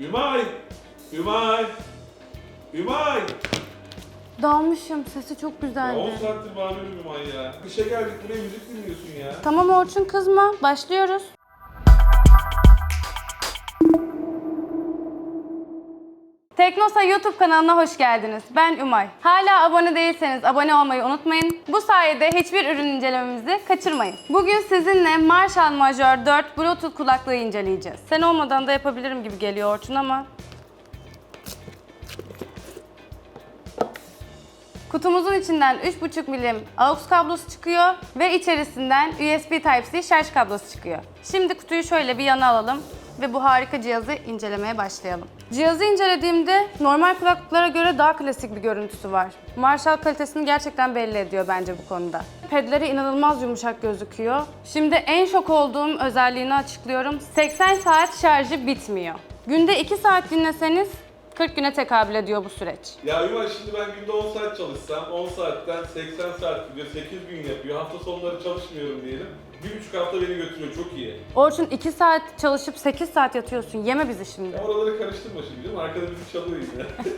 Ümay! Ümay! Ümay! Dalmışım. Sesi çok Ya güzeldi. 10 saattir bağırıyorum Ümay ya. İşe geldik buraya müzik dinliyorsun ya. Tamam Orçun kızma. Başlıyoruz. Teknosa YouTube kanalına hoş geldiniz. Ben Ümay. Hala abone değilseniz abone olmayı unutmayın. Bu sayede hiçbir ürün incelememizi kaçırmayın. Bugün sizinle Marshall Major 4 Bluetooth kulaklığı inceleyeceğiz. Sen olmadan da yapabilirim gibi geliyor Orçun ama Kutumuzun içinden 3,5 milim AUX kablosu çıkıyor ve içerisinden USB Type-C şarj kablosu çıkıyor. Şimdi kutuyu şöyle bir yana alalım ve bu harika cihazı incelemeye başlayalım. Cihazı incelediğimde normal kulaklıklara göre daha klasik bir görüntüsü var. Marshall kalitesini gerçekten belli ediyor bence bu konuda. Pedleri inanılmaz yumuşak gözüküyor. Şimdi en şok olduğum özelliğini açıklıyorum. 80 saat şarjı bitmiyor. Günde 2 saat dinleseniz 40 güne tekabül ediyor bu süreç. Ya Ümay şimdi ben günde 10 saat çalışsam 10 saatten 80 saat gidiyor 8 gün yapıyor. Hafta sonları çalışmıyorum diyelim. Bir buçuk hafta beni götürüyor çok iyi. Orçun 2 saat çalışıp 8 saat yatıyorsun. Yeme bizi şimdi. Ya oraları karıştırma şimdi değil mi? Arkada müzik çalıyor yine.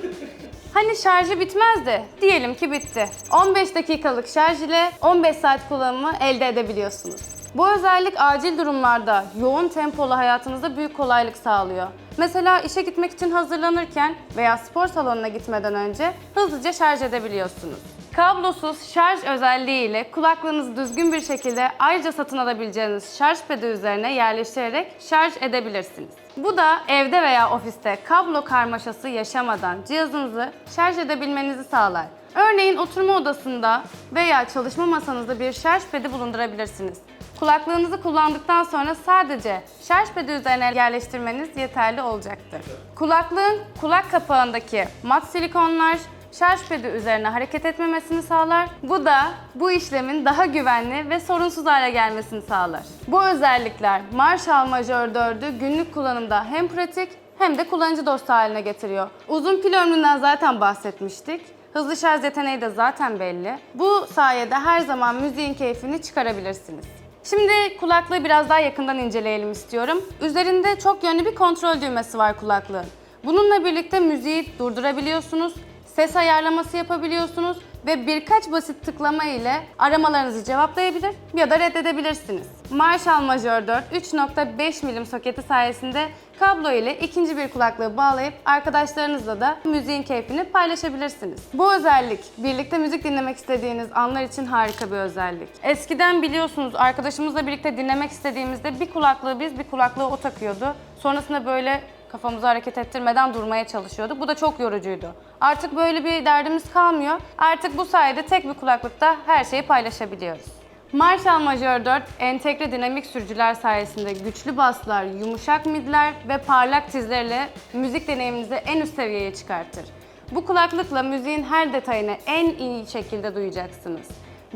Hani şarjı bitmezdi. Diyelim ki bitti. 15 dakikalık şarj ile 15 saat kullanımı elde edebiliyorsunuz. Bu özellik acil durumlarda, yoğun tempolu hayatınızda büyük kolaylık sağlıyor. Mesela işe gitmek için hazırlanırken veya spor salonuna gitmeden önce hızlıca şarj edebiliyorsunuz. Kablosuz şarj özelliği ile kulaklığınızı düzgün bir şekilde ayrıca satın alabileceğiniz şarj pedi üzerine yerleştirerek şarj edebilirsiniz. Bu da evde veya ofiste kablo karmaşası yaşamadan cihazınızı şarj edebilmenizi sağlar. Örneğin oturma odasında veya çalışma masanızda bir şarj pedi bulundurabilirsiniz. Kulaklığınızı kullandıktan sonra sadece şarj pedi üzerine yerleştirmeniz yeterli olacaktır. Kulaklığın kulak kapağındaki mat silikonlar şarj pedi üzerine hareket etmemesini sağlar. Bu da bu işlemin daha güvenli ve sorunsuz hale gelmesini sağlar. Bu özellikler Marshall Major 4'ü günlük kullanımda hem pratik hem de kullanıcı dostu haline getiriyor. Uzun pil ömründen zaten bahsetmiştik. Hızlı şarj yeteneği de zaten belli. Bu sayede her zaman müziğin keyfini çıkarabilirsiniz. Şimdi kulaklığı biraz daha yakından inceleyelim istiyorum. Üzerinde çok yönlü bir kontrol düğmesi var kulaklığın. Bununla birlikte müziği durdurabiliyorsunuz, ses ayarlaması yapabiliyorsunuz ve birkaç basit tıklama ile aramalarınızı cevaplayabilir ya da reddedebilirsiniz. Marshall Major 4 3.5 milim soketi sayesinde kablo ile ikinci bir kulaklığı bağlayıp arkadaşlarınızla da müziğin keyfini paylaşabilirsiniz. Bu özellik birlikte müzik dinlemek istediğiniz anlar için harika bir özellik. Eskiden biliyorsunuz arkadaşımızla birlikte dinlemek istediğimizde bir kulaklığı biz bir kulaklığı o takıyordu. Sonrasında böyle kafamızı hareket ettirmeden durmaya çalışıyorduk. Bu da çok yorucuydu. Artık böyle bir derdimiz kalmıyor. Artık bu sayede tek bir kulaklıkta her şeyi paylaşabiliyoruz. Marshall Major 4 entegre dinamik sürücüler sayesinde güçlü baslar, yumuşak midler ve parlak tizlerle müzik deneyiminizi en üst seviyeye çıkartır. Bu kulaklıkla müziğin her detayını en iyi şekilde duyacaksınız.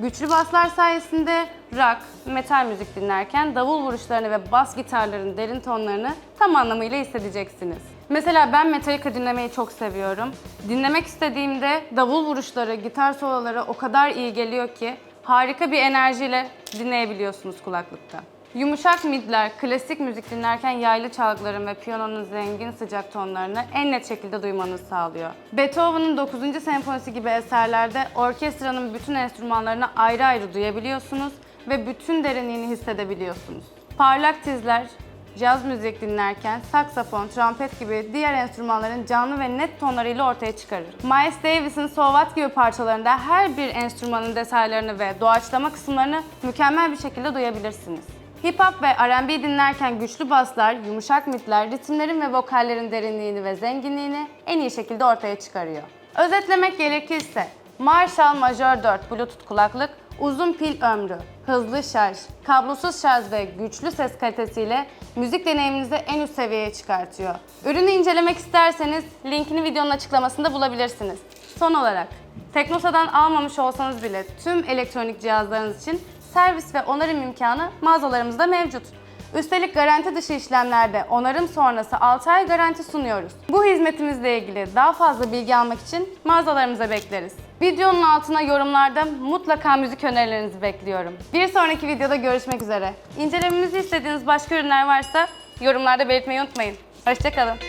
Güçlü baslar sayesinde rock, metal müzik dinlerken davul vuruşlarını ve bas gitarların derin tonlarını tam anlamıyla hissedeceksiniz. Mesela ben Metallica dinlemeyi çok seviyorum. Dinlemek istediğimde davul vuruşları, gitar soloları o kadar iyi geliyor ki harika bir enerjiyle dinleyebiliyorsunuz kulaklıkta. Yumuşak midler, klasik müzik dinlerken yaylı çalgıların ve piyanonun zengin sıcak tonlarını en net şekilde duymanızı sağlıyor. Beethoven'ın 9. senfonisi gibi eserlerde orkestranın bütün enstrümanlarını ayrı ayrı duyabiliyorsunuz ve bütün derinliğini hissedebiliyorsunuz. Parlak tizler, caz müzik dinlerken saksafon, trompet gibi diğer enstrümanların canlı ve net tonlarıyla ortaya çıkarır. Miles Davis'in So gibi parçalarında her bir enstrümanın detaylarını ve doğaçlama kısımlarını mükemmel bir şekilde duyabilirsiniz. Hip hop ve R&B dinlerken güçlü baslar, yumuşak midler, ritimlerin ve vokallerin derinliğini ve zenginliğini en iyi şekilde ortaya çıkarıyor. Özetlemek gerekirse Marshall Major 4 Bluetooth kulaklık uzun pil ömrü, hızlı şarj, kablosuz şarj ve güçlü ses kalitesiyle müzik deneyiminizi en üst seviyeye çıkartıyor. Ürünü incelemek isterseniz linkini videonun açıklamasında bulabilirsiniz. Son olarak Teknosa'dan almamış olsanız bile tüm elektronik cihazlarınız için servis ve onarım imkanı mağazalarımızda mevcut. Üstelik garanti dışı işlemlerde onarım sonrası 6 ay garanti sunuyoruz. Bu hizmetimizle ilgili daha fazla bilgi almak için mağazalarımıza bekleriz. Videonun altına yorumlarda mutlaka müzik önerilerinizi bekliyorum. Bir sonraki videoda görüşmek üzere. İncelememizi istediğiniz başka ürünler varsa yorumlarda belirtmeyi unutmayın. Hoşçakalın.